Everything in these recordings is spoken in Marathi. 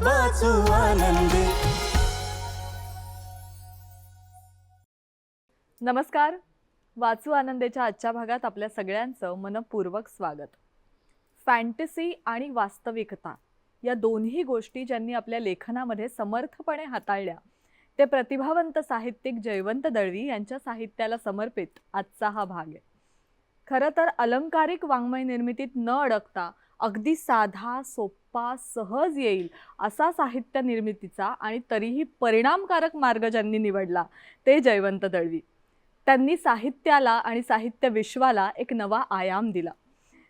वाचू आनंदी. नमस्कार. वाचू आनंदेच्या आजच्या भागात आपल्या सगळ्यांचं मनपूर्वक स्वागत. फॅन्टसी आणि वास्तविकता या दोन्ही गोष्टी ज्यांनी आपल्या लेखनामध्ये समर्थपणे हाताळल्या ते प्रतिभावंत साहित्यिक जयवंत दळवी यांच्या साहित्याला समर्पित आजचा हा भाग आहे. खरं तर अलंकारिक वाङ्मय निर्मितीत न अडकता अगदी साधा सोपा सहज येईल असा साहित्य निर्मितीचा आणि तरीही परिणामकारक मार्ग ज्यांनी निवडला ते जयवंत दळवी. त्यांनी साहित्याला आणि साहित्य विश्वाला एक नवा आयाम दिला.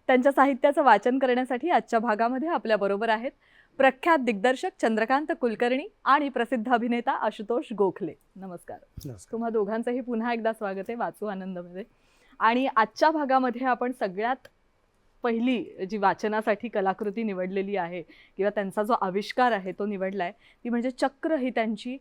त्यांच्या साहित्याचं वाचन करण्यासाठी आजच्या भागामध्ये आपल्याबरोबर आहेत प्रख्यात दिग्दर्शक चंद्रकांत कुलकर्णी आणि प्रसिद्ध अभिनेता आशुतोष गोखले. नमस्कार. तुम्हा दोघांचंही पुन्हा एकदा स्वागत आहे वाचू आनंदमध्ये. आणि आजच्या भागामध्ये आपण सगळ्यात पहिली जी वाचनासाठी कलाकृती निवडलेली आहे किंवा त्यांचा जो आविष्कार आहे तो निवडला आहे ती म्हणजे चक्र ही त्यांची.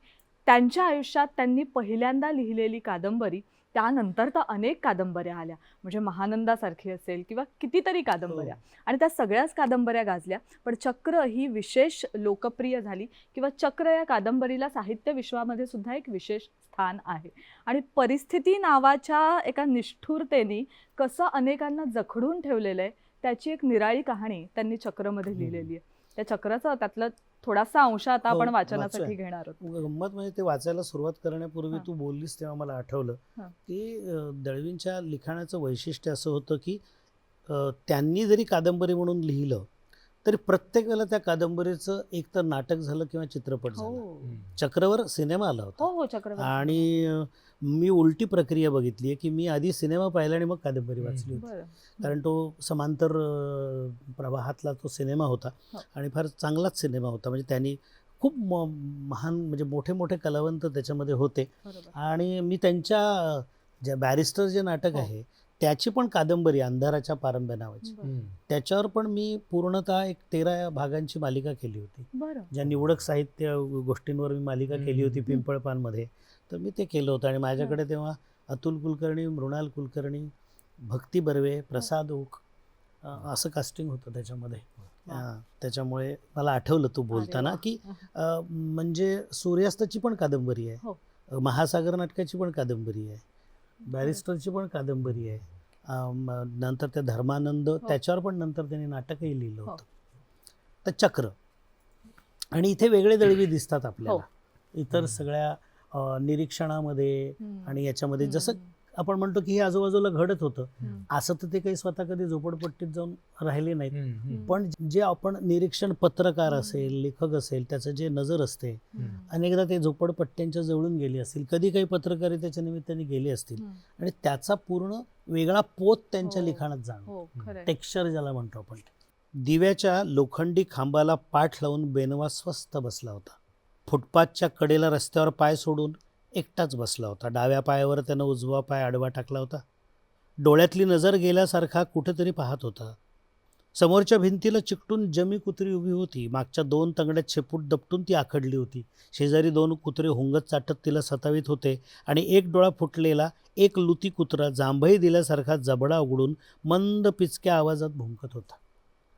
त्यांच्या आयुष्यात त्यांनी पहिल्यांदा लिहिलेली कादंबरी त्यानंतर तर अनेक कादंबऱ्या आल्या. म्हणजे महानंदासारखी असेल किंवा कितीतरी कादंबऱ्या. आणि त्या सगळ्याच कादंबऱ्या गाजल्या. पण चक्र ही विशेष लोकप्रिय झाली किंवा चक्र या कादंबरीला साहित्य विश्वामध्ये सुद्धा एक विशेष स्थान आहे. आणि परिस्थिती नावाच्या एका निष्ठुरतेने कसं अनेकांना जखडून ठेवलेलं आहे त्याची एक निराळी कहाणी त्यांनी चक्रमध्ये लिहिलेली आहे. त्या चक्राचा त्यातला थोडासा अंश आता आपण हो, वाचनासाठी वाचूया. घेणार आहोत. गंमत म्हणजे ते वाचायला सुरुवात करण्यापूर्वी. तू बोललीस तेव्हा मला आठवलं. की दळवींच्या लिखाणाचं वैशिष्ट्य असं होतं की त्यांनी जरी कादंबरी म्हणून लिहिलं तरी प्रत्येक वेळेला त्या कादंबरीचं एक तर नाटक झालं किंवा चित्रपट झाला. हो चक्रवर सिनेमा आला होता. हो हो आणि मी उलटी प्रक्रिया बघितली आहे की मी आधी सिनेमा पाहिला आणि मग कादंबरी वाचली होती. कारण तो समांतर प्रवाहातला तो सिनेमा होता हो. आणि फार चांगलाच सिनेमा होता. म्हणजे त्यांनी खूप महान म्हणजे मोठे मोठे कलावंत त्याच्यामध्ये होते. आणि मी त्यांच्या ज्या बॅरिस्टर जे नाटक हो. आहे त्याची पण कादंबरी अंधाराच्या पारंब्या नावाची. त्याच्यावर पण मी पूर्णतः एक तेरा भागांची मालिका केली होती. ज्या निवडक साहित्य गोष्टींवर मी मालिका केली होती. पिंपळपानमध्ये. तर मी ते केलं होतं. आणि माझ्याकडे तेव्हा अतुल कुलकर्णी मृणाल कुलकर्णी भक्ती बर्वे प्रसाद ओक असं कास्टिंग होतं त्याच्यामध्ये. त्याच्यामुळे मला आठवलं तू बोलताना. की म्हणजे सूर्यास्ताची पण कादंबरी आहे. हो. महासागर नाटकाची पण कादंबरी आहे. बॅरिस्टरची पण कादंबरी आहे. नंतर त्या धर्मानंद त्याच्यावर पण नंतर त्यांनी नाटकही लिहिलं हो. होतं. तर चक्र. आणि इथे वेगळे दळवी दिसतात आपल्याला. इतर. सगळ्या निरीक्षणामध्ये. आणि याच्यामध्ये जसं. आपण म्हणतो की हे आजूबाजूला घडत होतं. असं तर ते काही स्वतः कधी झोपडपट्टीत जाऊन राहिले नाहीत. पण जे आपण निरीक्षण पत्रकार. असेल लेखक असेल त्याचं जे नजर असते. अनेकदा ते झोपडपट्ट्यांच्या जवळून गेली असतील कधी काही पत्रकारितेच्या निमित्ताने गेली असतील. आणि त्याचा पूर्ण वेगळा पोत त्यांच्या हो. लिखाणात जाणं हो टेक्स्चर ज्याला म्हणतो आपण दिव्याच्या लोखंडी खांबाला पाठ लावून बेनवा स्वस्थ बसला होता फुटपाथच्या कडेला रस्त्यावर पाय सोडून एकटाच बसला होता. डाव्या पायावर त्यानं उजवा पाय आडवा टाकला होता. डोळ्यातली नजर गेल्यासारखा कुठेतरी पाहत होता. समोरच्या भिंतीला चिकटून जमी कुत्री उभी होती. मागच्या दोन तंगड्यात शेपूट दपटून ती आखडली होती. शेजारी दोन कुत्रे हुंगत चाटत तिला सतावीत होते आणि एक डोळा फुटलेला एक लुती कुत्रा जांभई दिल्यासारखा जबडा उघडून मंद पिचक्या आवाजात भुंकत होता.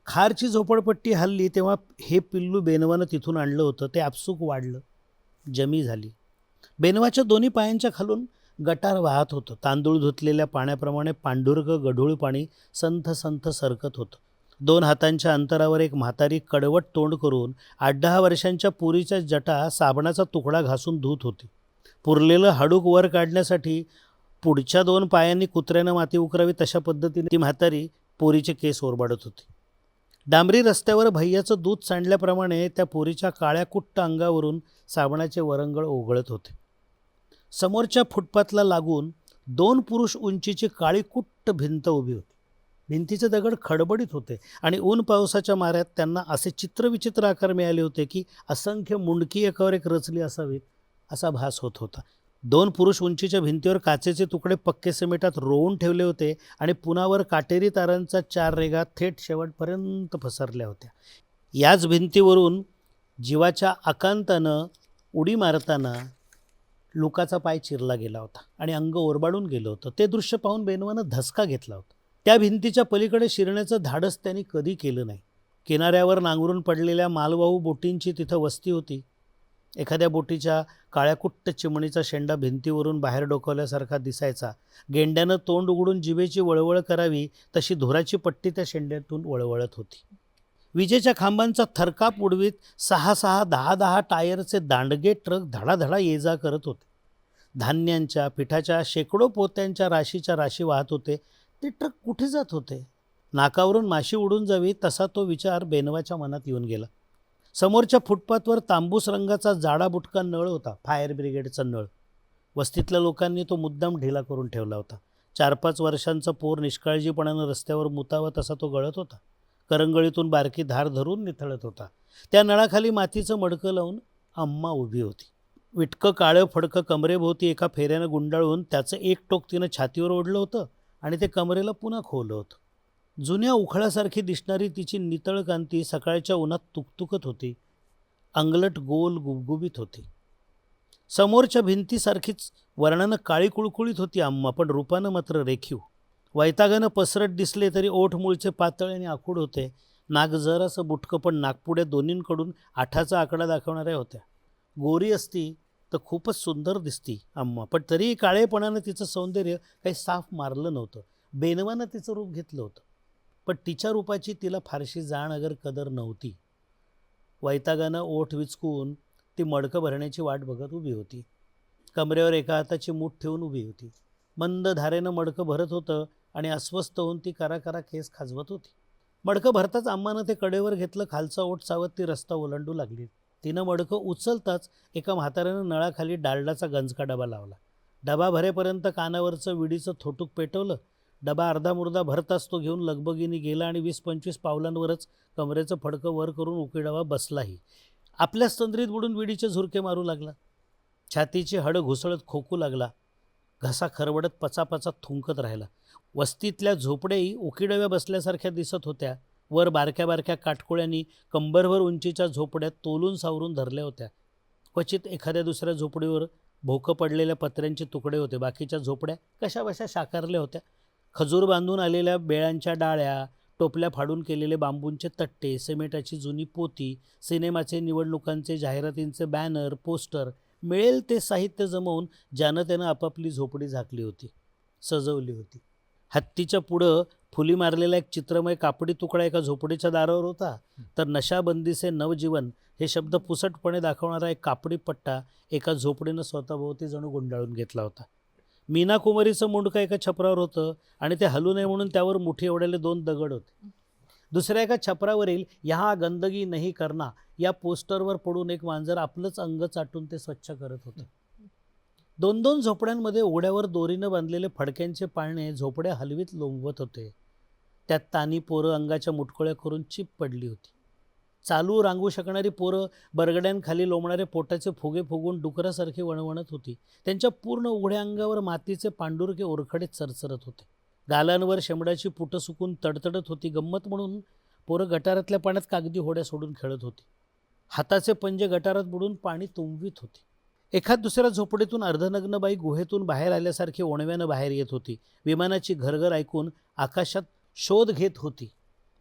खारची झोपडपट्टी हल्ली तेव्हा हे पिल्लू बेनवानं तिथून आणलं होतं. ते आपसूक वाढलं. जमी झाली. बेनवाच्या दोन्ही पायांच्या खालून गटार वाहत होतं. तांदूळ धुतलेल्या पाण्याप्रमाणे पांडुरग गढूळ पाणी संथ संथ सरकत होतं. दोन हातांच्या अंतरावर एक म्हातारी कडवट तोंड करून आठ दहा वर्षांच्या पुरीच्या जटा साबणाचा तुकडा घासून धुत होती. पुरलेलं हाडूक वर काढण्यासाठी पुढच्या दोन पायांनी कुत्र्यानं माती उकरावी तशा पद्धतीने ती म्हातारी पोरीचे केस ओरबाडत होती. डांबरी रस्त्यावर भैयाचं दूध सांडल्याप्रमाणे त्या पोरीच्या काळ्या कुट्ट अंगावरून साबणाचे वरंगळ ओघळत होते. समोरच्या फुटपाथला लागून दोन पुरुष उंचीची काळी कुट्ट भिंत उभी होती. भिंतीचे दगड खडबडीत होते आणि ऊन पावसाच्या माऱ्यात त्यांना असे चित्रविचित्र आकार मिळाले होते की असंख्य मुंडकी एकावर एक रचली असावीत असा भास होत होता. दोन पुरुष उंचीच्या भिंतीवर काचेचे तुकडे पक्के सिमेंटात रोवून ठेवले होते आणि पुनावर काटेरी तारांचा चार रेगा थेट शेवटपर्यंत पसरल्या होत्या. याच भिंतीवरून जीवाच्या आकांतानं उडी मारताना लुकाचा पाय चिरला गेला होता आणि अंग ओरबाडून गेलं होतं. ते दृश्य पाहून बेनवानं धसका घेतला होता. त्या भिंतीच्या पलीकडे शिरण्याचं धाडस त्यांनी कधी केलं नाही. किनाऱ्यावर नांगरून पडलेल्या मालवाहू बोटींची तिथं वस्ती होती. एखाद्या बोटीच्या काळ्याकुट्ट चिमणीचा शेंडा भिंतीवरून बाहेर डोकावल्यासारखा दिसायचा. गेंड्यानं तोंड उघडून जिभेची वळवळ करावी तशी धुराची पट्टी त्या शेंड्यातून वळवळत होती. विजेच्या खांबांचा थरकाप उडवीत सहा सहा दहा दहा टायरचे दांडगे ट्रक धडाधडा ये जा करत होते. धान्यांच्या पिठाच्या शेकडो पोत्यांच्या राशीच्या राशी वाहत होते. ते ट्रक कुठे जात होते? नाकावरून माशी उडून जावी तसा तो विचार बेनवाच्या मनात येऊन गेला. समोरच्या फुटपाथवर तांबूस रंगाचा जाडा बुटका नळ होता फायर ब्रिगेडचा नळ. वस्तीतल्या लोकांनी तो मुद्दाम ढिला करून ठेवला होता. चार पाच वर्षांचा पोर निष्काळजीपणानं रस्त्यावर मुतावा तसा तो गळत होता. करंगळीतून बारकी धार धरून निथळत होता. त्या नळाखाली मातीचं मडकं लावून अम्मा उभी होती. विटकं काळं फडकं कमरेभोवती एका फेऱ्यानं गुंडाळून त्याचं एक टोक तिनं छातीवर ओढलं होतं आणि ते कमरेला पुन्हा खोवलं होतं. जुन्या उखळासारखी दिसणारी तिची नितळ कांती सकाळच्या उन्हात तुकतुकत होती. अंगलट गोल गुबगुबीत होती. समोरच्या भिंतीसारखीच वर्णानं काळी कुळकुळीत होती आम्हा पण रूपानं मात्र रेखीव. वैतागानं पसरट दिसले तरी ओठ मूळचे पातळ आणि आखूड होते. नाक जरासं बुटकं पण नागपुड्या दोन्हींकडून आठाचा आकडा दाखवणाऱ्या होत्या. गोरी असती तर खूपच सुंदर दिसती आम्हा पण तरीही काळेपणानं तिचं सौंदर्य काही साफ मारलं नव्हतं. बेनवानं तिचं रूप घेतलं होतं. पण तिच्या रूपाची तिला फारशी जाण अगर कदर नव्हती. वैतागानं ओठ विचकून ती मडकं भरण्याची वाट बघत उभी होती. कमरेवर एका हाताची मूठ ठेवून उभी होती. मंद धारेनं मडकं भरत होतं आणि अस्वस्थ होऊन ती करा करा केस खाजवत होती. मडकं भरताच आम्मानं ते कडेवर घेतलं खालचा ओठ चावत ती रस्ता ओलांडू लागली. तिनं मडकं उचलताच एका म्हाताऱ्यानं नळाखाली डालडाचा गंजका डबा लावला. डबा भरेपर्यंत कानावरचं विडीचं थोटूक पेटवलं डबा अर्धा मुर्दा भरताच तो घेऊन लगबगीने गेला आणि वीस पंचवीस पावलांवरच कमरेचं फडकं वर करून उकिडावा बसलाही. आपल्या तंद्रीत बुडून विडीचे झुरके मारू लागला. छातीची हड घुसळत खोकू लागला. घसा खरवडत पचापचा थुंकत राहिला. वस्तीतल्या झोपड्याही उकिडव्या बसल्यासारख्या दिसत होत्या. वर बारक्या बारक्या काटकोळ्यांनी कंबरभर उंचीच्या झोपड्यात तोलून सावरून धरल्या होत्या. क्वचित एखाद्या दुसऱ्या झोपडीवर भोकं पडलेल्या पत्र्यांचे तुकडे होते. बाकीच्या झोपड्या कशा बशा शाकारल्या होत्या. खजूर बांधून आलेल्या बेळांच्या डाळ्या टोपल्या फाडून केलेले बांबूंचे तट्टे सिमेंटाची जुनी पोती सिनेमाचे निवडणुकांचे जाहिरातींचे बॅनर पोस्टर मिळेल ते साहित्य जमवून ज्यानं त्यानं आपापली झोपडी झाकली होती सजवली होती. हत्तीच्या पुढं फुली मारलेला एक चित्रमय कापडी तुकडा एका झोपडीच्या दारावर होता. तर नशाबंदीचे नवजीवन हे शब्द पुसटपणे दाखवणारा एक कापडी पट्टा एका झोपडीनं स्वतःभोवती जणू गुंडाळून घेतला होता. मीना कुमारीचं मुंडकं एका छपरावर होतं आणि ते हलू नये म्हणून त्यावर मुठी एवढ्याले दोन दगड होते. दुसऱ्या एका छपरावरील ह्या गंदगी नाही करना या पोस्टरवर पडून एक मांजर आपलंच अंग चाटून ते स्वच्छ करत होतं. दोन दोन झोपड्यांमध्ये ओढ्यावर दोरीनं बांधलेले फडक्यांचे पाळणे झोपड्या हलवीत लोंबवत होते. त्यात तानी पोरं अंगाच्या मुटकोळ्या करून चिप पडली होती. चालू रांगू शकणारी पोरं बरगड्यांखाली लोंबणारे पोटाचे फुगे फुगून डुकरासारखी वणवणत होती. त्यांच्या पूर्ण उघड्या अंगावर मातीचे पांडुरके ओरखडे चरचरत होते. गालांवर शेंबडाची पुटं सुकून तडतडत होती. गंमत म्हणून पोरं गटारातल्या पाण्यात कागदी होड्या सोडून खेळत होती. हाताचे पंजे गटारात बुडून पाणी तुंबवीत होते. एखाद दुसऱ्या झोपडीतून अर्धनग्न बाई गुहेतून बाहेर आल्यासारखी ओणव्यानं बाहेर येत होती. विमानाची घरघर ऐकून आकाशात शोध घेत होती.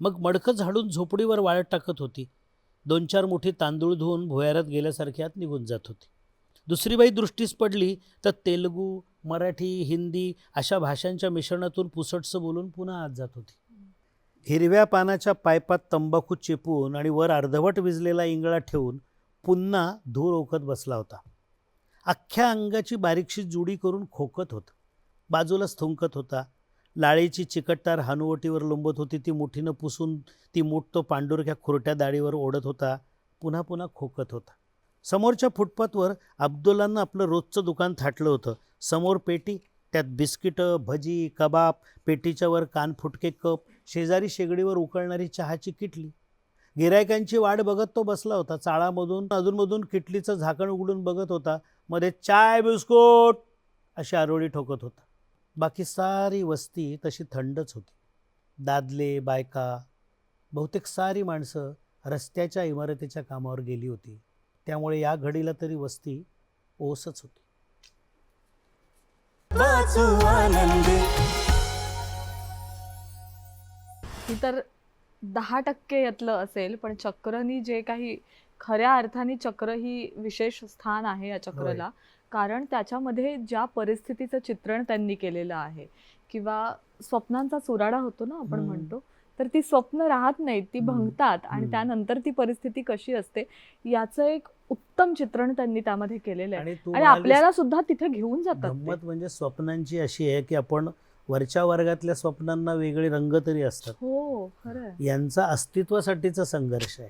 मग मडकं झाडून झोपडीवर वाळत टाकत होती. दोन चार मोठी तांदूळ धुवून भुयारात गेल्यासारखी आत निघून जात होती. दुसरी बाई दृष्टीस पडली तर तेलुगू मराठी हिंदी अशा भाषांच्या मिश्रणातून पुसटसं बोलून पुन्हा आत जात होती. हिरव्या पानाच्या पायपात तंबाखू चेपून आणि वर अर्धवट विजलेला इंगळा ठेवून पुन्हा धूर ओकत बसला होता. अख्ख्या अंगाची बारीकशी जुडी करून खोकत होतं. बाजूलाच थुंकत होता. लाळेची चिकटतार हानुवटीवर लोंबत होती. ती मुठीनं पुसून ती मूठ तो पांडुरक्या खुरट्या दाढीवर ओढत होता. पुन्हा पुन्हा खोकत होता. समोरच्या फुटपाथवर अब्दुल्लानं आपलं रोजचं दुकान थाटलं होतं. समोर पेटी त्यात बिस्किटं भजी कबाब पेटीच्या वर कान फुटके कप शेजारी शेगडीवर उकळणारी चहाची किटली. गिरायकांची वाट बघत तो बसला होता. चाळामधून अधूनमधून किटलीचं झाकण उघडून बघत होता. मध्ये चाय बिस्कुट अशी आरोळी ठोकत होता. बाकी सारी वस्ती तशी थंडच होती. दादले बायका बहुतेक सारी माणसं रस्त्याच्या इमारतीच्या कामावर गेली होती. त्यामुळे या घडीला तरी वस्ती ओसच होती. ही तर दहा टक्के यातलं असेल पण चक्रनी जे काही खऱ्या अर्थाने चक्र ही विशेष स्थान आहे या चक्रला कारण त्याच्यामध्ये ज्या परिस्थितीचं चित्रण त्यांनी केलेलं आहे किंवा स्वप्नांचा चुराडा होतो ना आपण. म्हणतो तर ती स्वप्न राहत नाहीत ती. भंगतात आणि. त्यानंतर ती परिस्थिती कशी असते याचं एक उत्तम चित्रण त्यांनी त्यामध्ये केलेलं आहे आणि आपल्याला सुद्धा तिथे घेऊन जातात म्हणजे स्वप्नांची अशी आहे की आपण वरच्या वर्गातल्या स्वप्नांना वेगळे रंग तरी असतात हो खरं यांचा अस्तित्वासाठीचा संघर्ष आहे.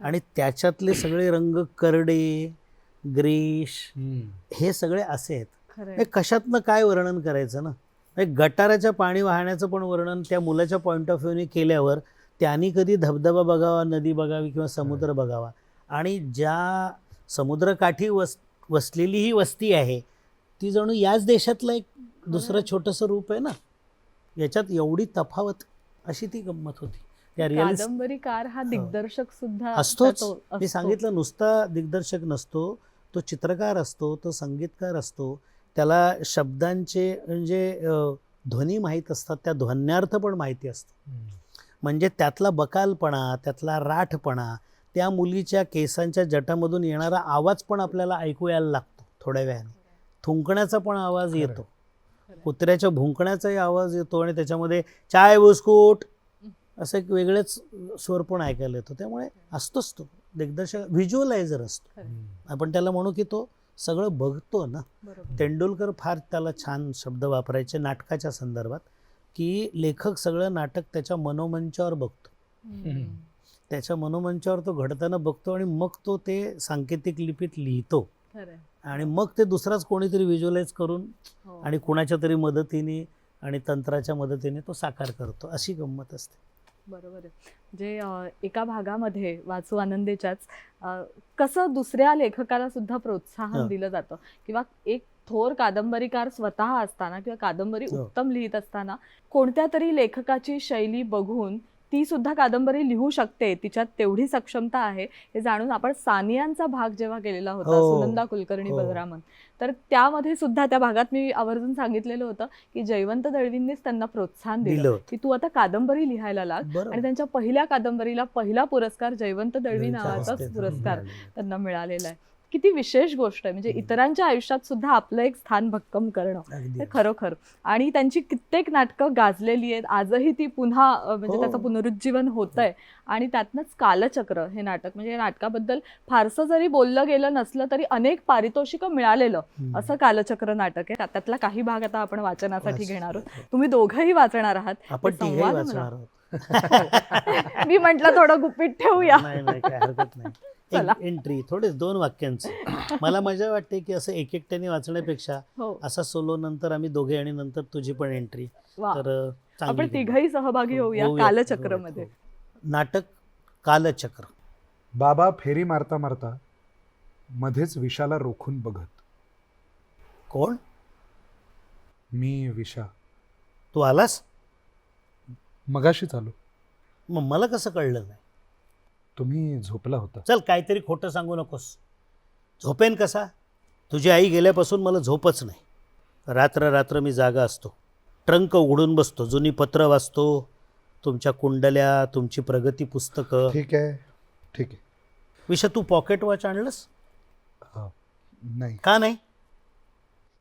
आणि त्याच्यातले सगळे रंग करडे ग्रीश हे सगळे असे आहेत. हे. कशातनं काय वर्णन करायचं ना? हे गटाराच्या पाणी वाहण्याचं पण वर्णन त्या मुलाच्या पॉईंट ऑफ व्ह्यूने केल्यावर त्यांनी कधी धबधबा बघावा नदी बघावी किंवा समुद्र बघावा. आणि ज्या समुद्रकाठी वस वसलेली ही वस्ती आहे ती जणू याच देशातलं एक दुसरं छोटंसं रूप आहे ना? याच्यात एवढी तफावत अशी ती गंमत होती. त्या रिअलिस्ट कादंबरीकार हा दिग्दर्शक सुद्धा असतोच. मी. सांगितलं नुसता दिग्दर्शक नसतो. तो चित्रकार असतो तो संगीतकार असतो त्याला शब्दांचे म्हणजे ध्वनी माहीत असतात त्या ध्वन्यार्थ पण माहिती असतो. म्हणजे त्यातला बकालपणा त्यातला राठपणा त्या मुलीच्या केसांच्या जटामधून येणारा आवाज पण आपल्याला ऐकू यायला लागतो थोड्या वेळाने. थुंकण्याचा पण आवाज. येतो. कुत्र्याच्या भुंकण्याचाही आवाज येतो आणि त्याच्यामध्ये चाय बिस्कुट असं एक वेगळेच स्वर पण ऐकायला येतो. त्यामुळे असतोच तो. दिग्दर्शक व्हिज्युअलायझर असतो. आपण त्याला म्हणू की तो सगळं बघतो ना. तेंडुलकर फार त्याला छान शब्द वापरायचे नाटकाच्या संदर्भात की लेखक सगळं नाटक त्याच्या मनोमंचावर बघतो. त्याच्या मनोमंचावर तो घडताना बघतो आणि मग तो ते सांकेतिक लिपीत लिहितो. आणि मग ते दुसराच कोणीतरी व्हिज्युअलाइज करून हो. आणि कुणाच्या तरी मदतीने आणि तंत्राच्या मदतीने तो साकार करतो. अशी गंमत असते. बरोबर आहे जे अं, एका भागामध्ये वाचू आनंदेच्याच कसं दुसऱ्या लेखकाला सुद्धा प्रोत्साहन. दिलं जातं किंवा एक थोर कादंबरीकार स्वतः असताना किंवा कादंबरी हो. उत्तम लिहित असताना कोणत्या तरी लेखकाची शैली बघून ती सुद्धा कादंबरी लिहू शकते. तिच्यात तेवढी सक्षमता आहे. हे जाणून आपण सानियांचा भाग जेव्हा केलेला होता हो. सुनंदा कुलकर्णी हो. बलरामन तर त्यामध्ये सुद्धा त्या भागात मी आवर्जून सांगितलेलं होतं की जयवंत दळवींनीच त्यांना प्रोत्साहन दिलं. की तू आता कादंबरी लिहायला लाग. आणि त्यांच्या पहिल्या कादंबरीला पहिला पुरस्कार जयवंत दळवी नावाचाच पुरस्कार. त्यांना मिळालेला आहे. किती विशेष गोष्ट आहे. म्हणजे. इतरांच्या आयुष्यात सुद्धा आपलं एक स्थान भक्कम करणं. हे खरोखर. आणि त्यांची कित्येक नाटकं गाजलेली आहेत. आजही ती पुन्हा म्हणजे हो. त्याचं पुनरुज्जीवन होत आहे आणि त्यातनंच कालचक्र हे नाटक म्हणजे या नाटकाबद्दल फारसं जरी बोललं गेलं नसलं तरी अनेक पारितोषिकं मिळालेलं. असं कालचक्र नाटक आहे. त्यातला काही भाग आता आपण वाचनासाठी वाच- घेणार आहोत. तुम्ही दोघंही वाचणार संवाद आहोत. मी म्हंटल थोडं गुपित ठेवूया. एंट्री थोडे दोन वाक्यांचं. मला मजा वाटते की असं एक एकट्याने वाचण्यापेक्षा हो. असा सोलो नंतर आम्ही दोघे आणि नंतर तुझी पण एंट्री तर आपण. तिघही सहभागी होऊया होऊयात, कालचक्र होऊयात, मध्ये हो. नाटक कालचक्र. बाबा फेरी मारता मारता मध्येच विशाला रोखून बघत. कोण? मी विशा. तू आलास? मगाशी चालू. मग मला कसं कळलं नाही? तुम्ही झोपला होता. चल काहीतरी खोटं सांगू नकोस. झोपेन कसा? तुझी आई गेल्यापासून मला झोपच नाही. रात्र रात्र मी जागा असतो. ट्रंक उघडून बसतो जुनी पत्र वाचतो तुमच्या कुंडल्या तुमची प्रगती पुस्तकं. ठीक आहे ठीक आहे. विषय तू पॉकेट वॉच आणलंस? नाही. का नाही?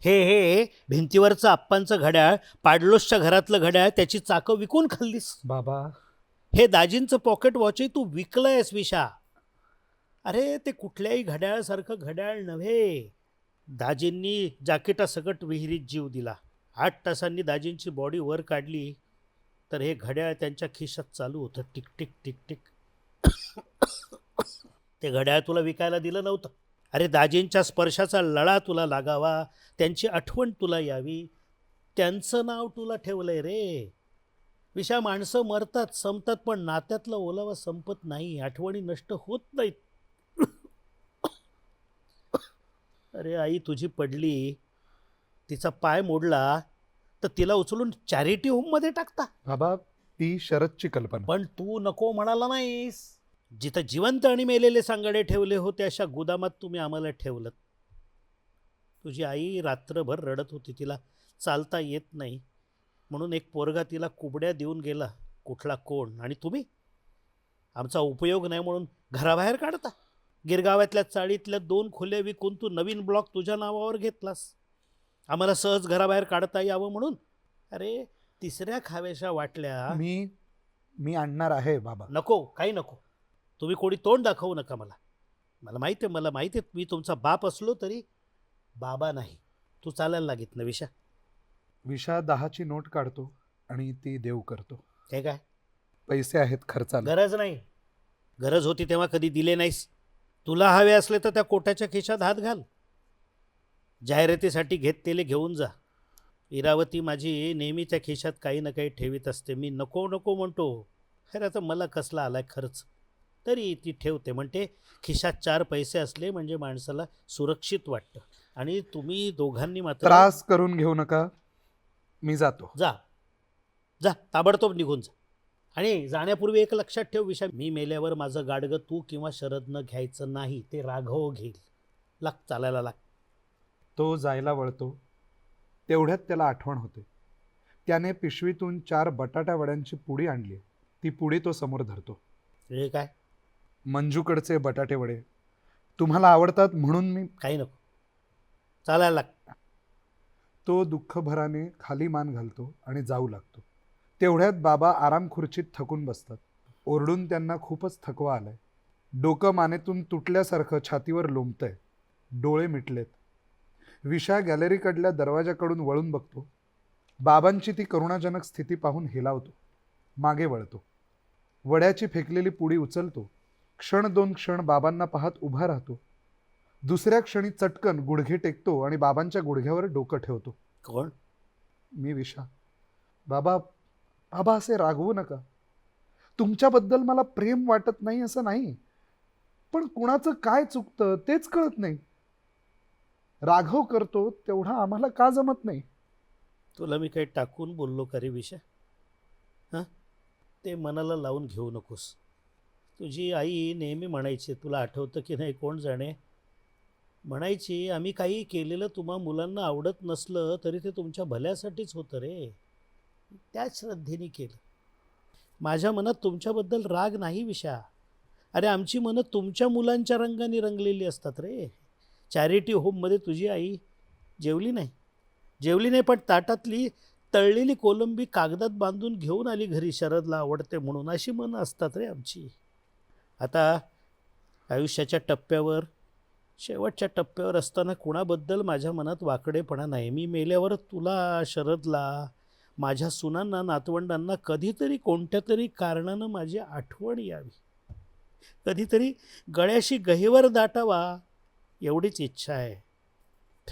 हे हे भिंतीवरचं आप्पांचं घड्याळ पाडलोसच्या घरातलं घड्याळ त्याची चाकं विकून खाल्लीस. बाबा हे दाजींचं पॉकेट वॉचही तू विकलंयस विशा. अरे ते कुठल्याही घड्याळासारखं घड्याळ नव्हे. दाजींनी जाकिटासकट विहिरीत जीव दिला. आठ तासांनी दाजींची बॉडी वर काढली तर हे घड्याळ त्यांच्या खिशात चालू होतं. Tick tick tick tick. ते घड्याळ तुला विकायला दिलं नव्हतं. अरे दाजींच्या स्पर्शाचा लळा तुला लागावा. त्यांची आठवण तुला यावी. त्यांचं नाव तुला ठेवलंय रे. विषा माणसं मरतात संपतात पण नात्यातला ओलावा संपत नाही आठवणी नष्ट होत नाहीत. अरे आई तुझी पडली तिचा पाय मोडला तर तिला उचलून चॅरिटी होममध्ये टाकता. बाबा ती शरदची कल्पना. पण तू नको म्हणाला नाहीस. जिथं जिवंत आणि मेलेले सांगाडे ठेवले होते अशा गुदामात तुम्ही आम्हाला ठेवलं तुझी आई रात्रभर रडत होती तिला चालता येत नाही. म्हणून एक पोरगा तिला कुबड्या देऊन गेला कुठला कोण? आणि तुम्ही? आमचा उपयोग नाही म्हणून घराबाहेर काढता. गिरगावातल्या चाळीतल्या दोन खोल्या विकून तू नवीन ब्लॉक तुझ्या नावावर घेतलास. आम्हाला सहज घराबाहेर काढता यावं म्हणून. अरे तिसऱ्या खाव्याशा वाटल्या. मी मी आणणार आहे बाबा. नको काही नको. तुम्ही कोणी तोंड दाखवू नका मला. मला माहिती आहे मला माहिती आहे मी तुमचा बाप असलो तरी बाबा नाही. तू चालायला लागित ना विशा. विशा दहाची नोट काढतो आणि ती देव करतो. हे काय? पैसे आहेत खर्चाला. गरज नाही. गरज होती तेव्हा कधी दिले नाहीस. तुला हवे असले तर त्या कोट्याच्या खिशात हात घाल. जाहिरातीसाठी घेतलेले घेऊन जा. इरावती माझी नेहमी त्या खिशात काही ना काही ठेवीत असते. मी नको नको म्हणतो. खरं आता मला कसला आलाय खर्च? तरी ती ठेवते. म्हणते खिशात चार पैसे असले म्हणजे माणसाला सुरक्षित वाटतं. आणि तुम्ही दोघांनी मात्र त्रास करून घेऊ नका. मी जातो. जा. जा ताबडतोब निघून जा. आणि जाण्यापूर्वी एक लक्षात ठेव विषय मी मेल्यावर माझं गाडगं तू किंवा शरदनं घ्यायचं नाही ते राघव घेईल. लाग चालायला लाग. तो जायला वळतो. तेवढ्यात त्याला आठवण होते. त्याने पिशवीतून चार बटाट्या वड्यांची पुडी आणली. ती पुडी तो समोर धरतो. हे काय? मंजूकडचे बटाटे वडे. तुम्हाला आवडतात म्हणून मी काही नको. चालायला लाग. तो दुःखभराने खाली मान घालतो आणि जाऊ लागतो. तेवढ्यात बाबा आराम खुर्चीत थकून बसतात. ओरडून त्यांना खूपच थकवा आलाय. डोकं मानेतून तुटल्यासारखं छातीवर लोंबतंय. डोळे मिटलेत. विशा गॅलरीकडल्या दरवाजाकडून वळून बघतो. बाबांची ती करुणाजनक स्थिती पाहून हेलावतो. मागे वळतो. वड्याची फेकलेली पुडी उचलतो. क्षण दोन क्षण बाबांना पाहत उभा राहतो. दुसऱ्या क्षणी चटकन गुडघे टेकतो आणि बाबांच्या गुडघ्यावर डोकं ठेवतो. कोण? मी विशा. बाबा बाबा असे रागवू नका. तुमच्याबद्दल मला प्रेम वाटत नाही असं नाही. पण कुणाचं काय चुकतं तेच कळत नाही. राघव करतो तेवढा आम्हाला का जमत नाही? तुला मी काही टाकून बोललो का रे विषय हां? ते मनाला लावून घेऊ नकोस. तुझी आई नेहमी म्हणायची तुला आठवतं की नाही कोण जाणे? म्हणायची आम्ही काही केलेलं तुम्हा मुलांना आवडत नसलं तरी ते तुमच्या भल्यासाठीच होतं रे. त्याच श्रद्धेने केलं. माझ्या मनात तुमच्याबद्दल राग नाही विषा अरे आमची मनं तुमच्या मुलांच्या रंगाने रंगलेली असतात रे. चॅरिटी होममध्ये तुझी आई जेवली नाही. जेवली नाही पण ताटातली तळलेली कोलंबी कागदात बांधून घेऊन आली घरी शरदला आवडते म्हणून अशी मनं असतात रे आमची. आता आयुष्याच्या टप्प्यावर शेवटच्या टप्प्यावर असताना कुणाबद्दल माझ्या मनात वाकडेपणा नाही. मी मेल्यावर तुला शरदला माझ्या सुनांना नातवंडांना कधीतरी कोणत्या तरी कारणानं माझी आठवण यावी. कधीतरी गळ्याशी गहिवर दाटावा एवढीच इच्छा आहे.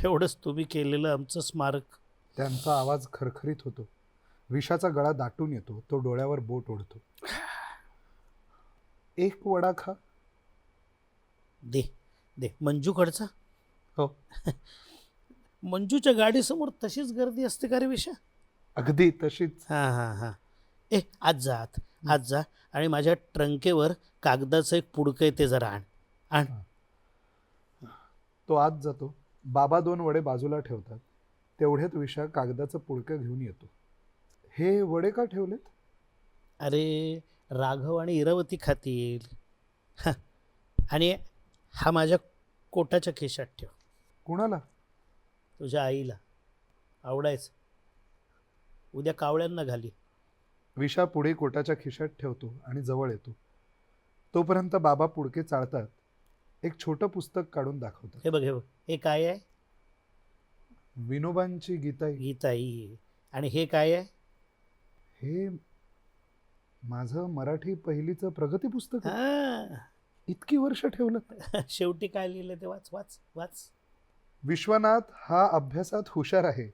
तेवढंच तुम्ही केलेलं आमचं स्मारक. त्यांचा आवाज खरखरीत होतो. विषाचा गळा दाटून येतो. तो डोळ्यावर बोट ओढतो. एक वडा खा. दे. दे मंजूकडचा हो. मंजूच्या गाडीसमोर तशीच गर्दी असते का रे विषा अगदी तशीच. हां हां हां. ए आज जा आत. आज जा आणि माझ्या ट्रंकेवर कागदाचं एक पुडकं आहे ते जरा आण. आण. तो आत जातो. बाबा दोन वडे बाजूला ठेवतात. तेवढ्यात विशा कागदाचं पुडकं घेऊन येतो. हे वडे का ठेवलेत? अरे राघव आणि इरावती खातील. हं. आणि हा माझ्या कोटाच्या खिशात ठेव. कुणाला? तुझ्या आईला. आवडायचं. उद्या कावळ्यांना घाली. विशा पुढे कोटाच्या खिशात ठेवतो आणि जवळ येतो. तोपर्यंत बाबा पुडके चाळतात एक छोटं पुस्तक काढून दाखवतात. हे बघ हे बघ. हे काय आहे? विनोबांची गीताई. गीताई. आणि हे काय आहे? हे माझं मराठी पहिलीचं प्रगती पुस्तक आहे. हा. इतकी वर्ष ठेवलं. शेवटी काय लिहिलं ते वाच वाच वाच. विश्वनाथ हा अभ्यासात हुशार आहे.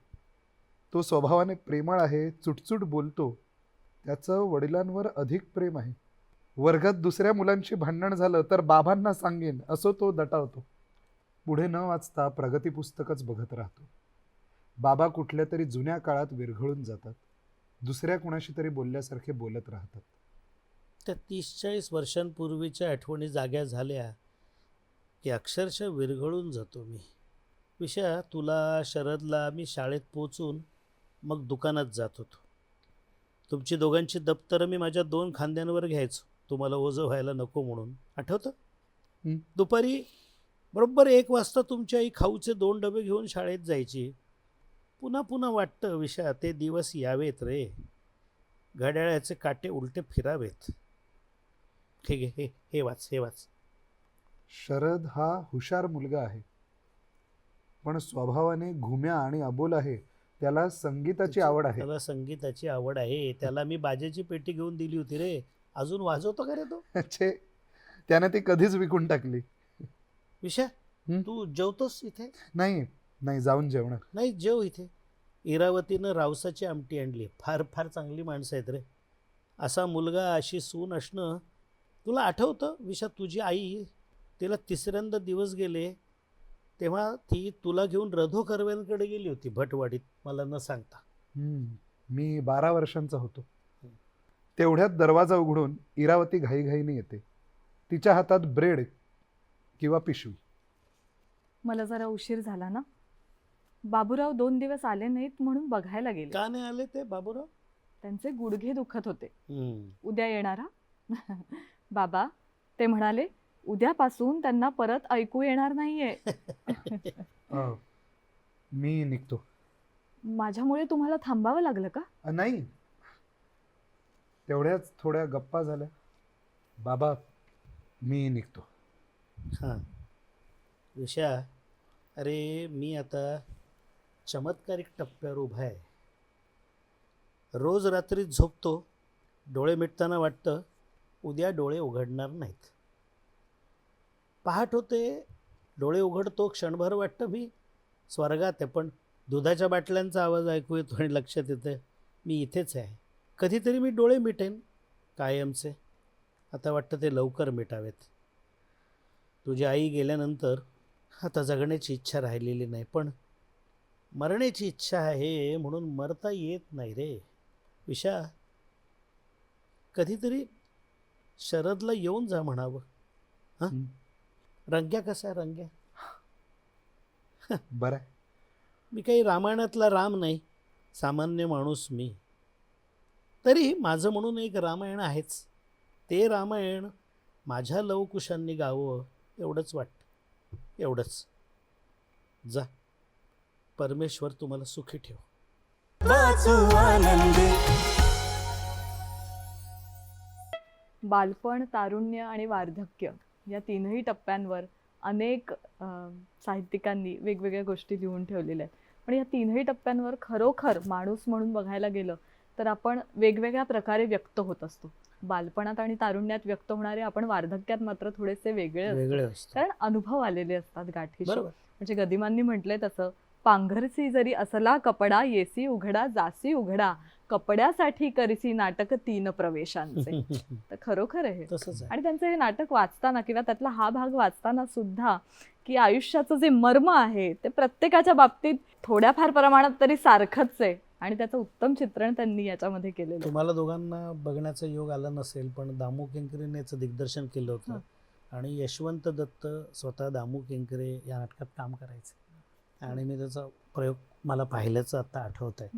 तो स्वभावाने प्रेमळ आहे चुटचुट बोलतो. त्याचं वडिलांवर अधिक प्रेम आहे. वर्गात दुसऱ्या मुलांशी भांडण झालं तर बाबांना सांगेन असं तो दटावतो पुढे न वाचता प्रगती पुस्तकच बघत राहतो. बाबा कुठल्या तरी जुन्या काळात विरघळून जातात. दुसऱ्या कुणाशी तरी बोलल्यासारखे बोलत राहतात. त्या तीस चाळीस वर्षांपूर्वीच्या आठवणी जाग्या झाल्या की अक्षरशः विरघळून जातो मी. विषया तुला शरदला मी शाळेत पोचून मग दुकानात जात होतो. तुमची दोघांची दप्तरं मी माझ्या दोन खांद्यांवर घ्यायचो. तुम्हाला ओझं व्हायला नको म्हणून. आठवतं. दुपारी बरोबर एक वाजता तुमची आई खाऊचे दोन डबे घेऊन शाळेत जायची. पुन्हा पुन्हा वाटतं विषया ते दिवस यावेत रे. घड्याळ्याचे काटे उलटे फिरावेत. ठीक आहे हे हे वाच हे वाच. शरद हा हुशार मुलगा आहे. पण स्वभावाने घुम्या आणि अबोल आहे. त्याला संगीताची आवड आहे. त्याला संगीताची आवड आहे. त्याला मी बाजेची पेटी घेऊन दिली होती रे. अजून वाजवतो का रे तो? छे. त्याने ती कधीच विकून टाकली. विषय हं? तू जेवतोस इथे? नाही नाही जाऊन जेवणार. नाही जेव इथे. इरावतीनं रावसाची आमटी आणली. फार फार चांगली माणसं आहेत रे. असा मुलगा अशी सून असणं तुला आठवतं? विषा तुझी आई तिला तिसऱ्यांदा दिवस गेले तेव्हा ती तुला घेऊन रधो कर्वेंकडे गेली होती भटवाडीत मला न सांगता. मी बारा वर्षांचा होतो. तेवढ्यात दरवाजा उघडून इरावती घाईघाईने येते. तिच्या हातात ब्रेड किंवा पिशवी. मला जरा उशीर झाला ना? बाबूराव दोन दिवस आले नाहीत म्हणून बघायला गेले. का नाही आले ते बाबूराव? त्यांचे गुडघे दुखत होते. उद्या येणारा? बाबा ते म्हणाले उद्यापासून त्यांना परत ऐकू येणार नाहीये. अ, मी निघतो. माझ्यामुळे तुम्हाला थांबावं लागलं का? अ, नाही. तेवढ्याच थोड्या गप्पा झाल्या. बाबा मी निघतो. हां. विषया अरे मी आता चमत्कारिक टप्प्यावर उभा आहे. रोज रात्री झोपतो डोळे मिटताना वाटतं उद्या डोळे उघडणार नाहीत. पहाट होते डोळे उघडतो क्षणभर वाटतं मी. स्वर्गात आहे पण दुधाच्या बाटल्यांचा आवाज ऐकू येतो आणि लक्षात येतं मी इथेच आहे. कधीतरी मी डोळे मिटेन कायमचे. आता वाटतं ते लवकर मिटावेत. तुझी आई गेल्यानंतर आता जगण्याची इच्छा राहिलेली नाही पण मरण्याची इच्छा आहे म्हणून मरता येत नाही रे. विशा कधीतरी शरदला येऊन जा म्हणावं. हां. रंग्या कसा आहे रंग्या? बरं. आहे. मी काही रामायणातला राम नाही सामान्य माणूस मी. तरी माझं म्हणून एक रामायण आहेच. ते रामायण माझ्या लवकुशांनी गावं एवढंच वाटतं. एवढंच. जा. परमेश्वर तुम्हाला सुखी ठेव. बालपण तारुण्य आणि वार्धक्य या तीनही टप्प्यांवर अनेक साहित्यिकांनी वेगवेगळ्या गोष्टी लिहून ठेवलेल्या आहेत. पण या तीनही टप्प्यांवर खरोखर माणूस म्हणून बघायला गेलं तर आपण वेगवेगळ्या प्रकारे व्यक्त होत असतो. बालपणात आणि तारुण्यात व्यक्त होणारे आपण वार्धक्यात मात्र थोडेसे वेगळे असतो. कारण अनुभव आलेले असतात बरोबर. म्हणजे गदिमांनी म्हटलंय तसं पांघरसी जरी असला कपडा येसी उघडा जासी उघडा कपड्यासाठी करीसी नाटक तीन प्रवेशांचे. तर खरोखर आहे आणि त्यांचं हे नाटक वाचताना किंवा त्यातला हा भाग वाचताना सुद्धा की आयुष्याचं जे मर्म आहे ते प्रत्येकाच्या बाबतीत थोड्याफार प्रमाणात तरी सारखंच आहे. आणि त्याचं उत्तम चित्रण त्यांनी याच्यामध्ये केलेलं आहे. तुम्हाला दोघांना बघण्याचा योग आला नसेल पण दामू केंकरेने याचं दिग्दर्शन केलं होतं आणि यशवंत दत्त स्वतः दामू केंकरे या नाटकात काम करायचे. आणि मी त्याचा प्रयोग मला पाहिल्याचं आता आठवत आहे.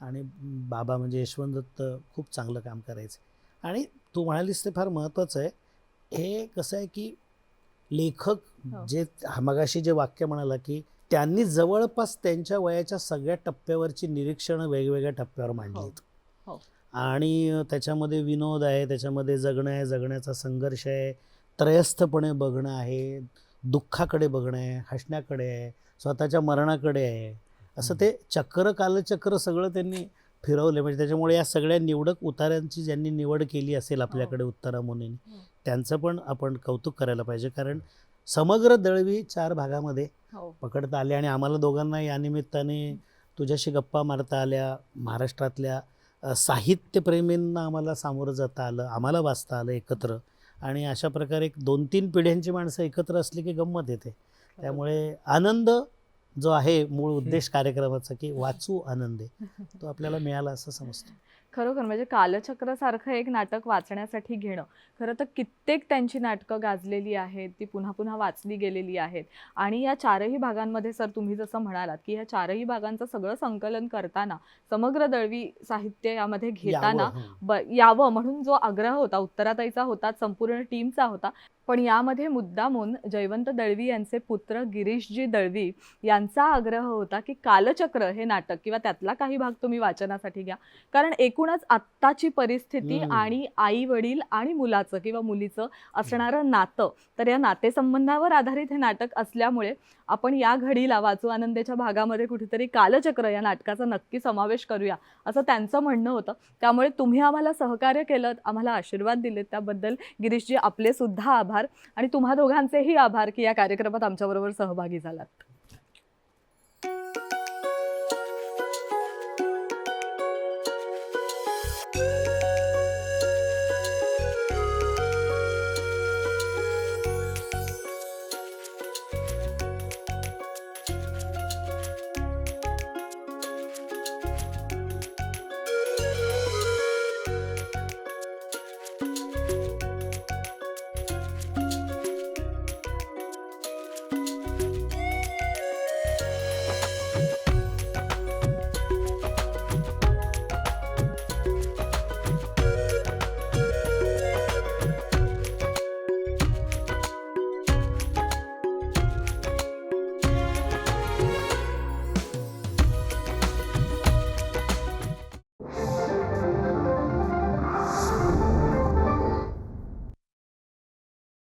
आणि बाबा म्हणजे यशवंत दत्त खूप चांगलं काम करायचे आणि तू म्हणालीस ते फार महत्त्वाचं आहे हे कसं आहे की लेखक हो. जे मगाशी जे वाक्य म्हणाला की त्यांनी जवळपास त्यांच्या वयाच्या सगळ्या टप्प्यावरची निरीक्षणं वेगवेगळ्या टप्प्यावर मांडली हो. आहेत हो. आणि त्याच्यामध्ये विनोद आहे त्याच्यामध्ये जगणं आहे जगण्याचा संघर्ष आहे त्रयस्थपणे बघणं आहे दुःखाकडे बघणं आहे हसण्याकडे आहे स्वतःच्या मरणाकडे आहे असं ते चक्र कालचक्र सगळं त्यांनी फिरवले म्हणजे त्याच्यामुळे या सगळ्या निवडक उतार्यांची ज्यांनी निवड केली असेल आपल्याकडे उत्तरा मुनीने हं. त्यांचं पण आपण कौतुक करायला पाहिजे. कारण समग्र दळवी चार भागामध्ये हो. पकडता आले आणि आम्हाला दोघांना या निमित्ताने तुझ्याशी गप्पा मारता आल्या. महाराष्ट्रातल्या साहित्यप्रेमींना आम्हाला सामोरं जाता आलं आम्हाला वाचता आलं एकत्र. आणि अशा प्रकारे एक दोन तीन पिढ्यांची माणसं एकत्र असली की गंमत येते. त्यामुळे आनंद जो आहे मूळ उद्देश कार्यक्रमाचा की वाचू आनंदे तो आपल्याला मिळाला असं समजतो. खरोखर म्हणजे कालचक्र सारखं एक नाटक वाचण्यासाठी घेणं. खरं तर कित्येक त्यांची नाटकं गाजलेली आहेत ती पुन्हा पुन्हा वाचली गेलेली आहेत. आणि या चारही भागांमध्ये सर तुम्ही जसं म्हणालात की या चारही भागांचं सगळं संकलन करताना समग्र दळवी साहित्य यामध्ये घेताना. ब यावं म्हणून जो आग्रह होता उत्तराताईचा होता संपूर्ण टीमचा होता पण यामध्ये मुद्दामून जयवंत दळवी यांचे पुत्र गिरीशजी दळवी यांचा आग्रह होता की कालचक्र हे नाटक किंवा त्यातला काही भाग तुम्ही वाचनासाठी घ्या. कारण एकूणच आत्ताची परिस्थिती. आणि आई वडील आणि मुलाचं किंवा मुलीचं असणारं नातं तर या नातेसंबंधावर आधारित हे नाटक असल्यामुळे आपण या घडीला वाचू आनंदेच्या भागामध्ये कुठेतरी कालचक्र या नाटकाचा नक्की समावेश करूया असं त्यांचं म्हणणं होतं. त्यामुळे तुम्ही आम्हाला सहकार्य केलं आम्हाला आशीर्वाद दिले त्याबद्दल गिरीशजी आपले सुद्धा आभार आणि तुम्हा दोघांचेही आभार की या कार्यक्रमात आमच्याबरोबर सहभागी झालात.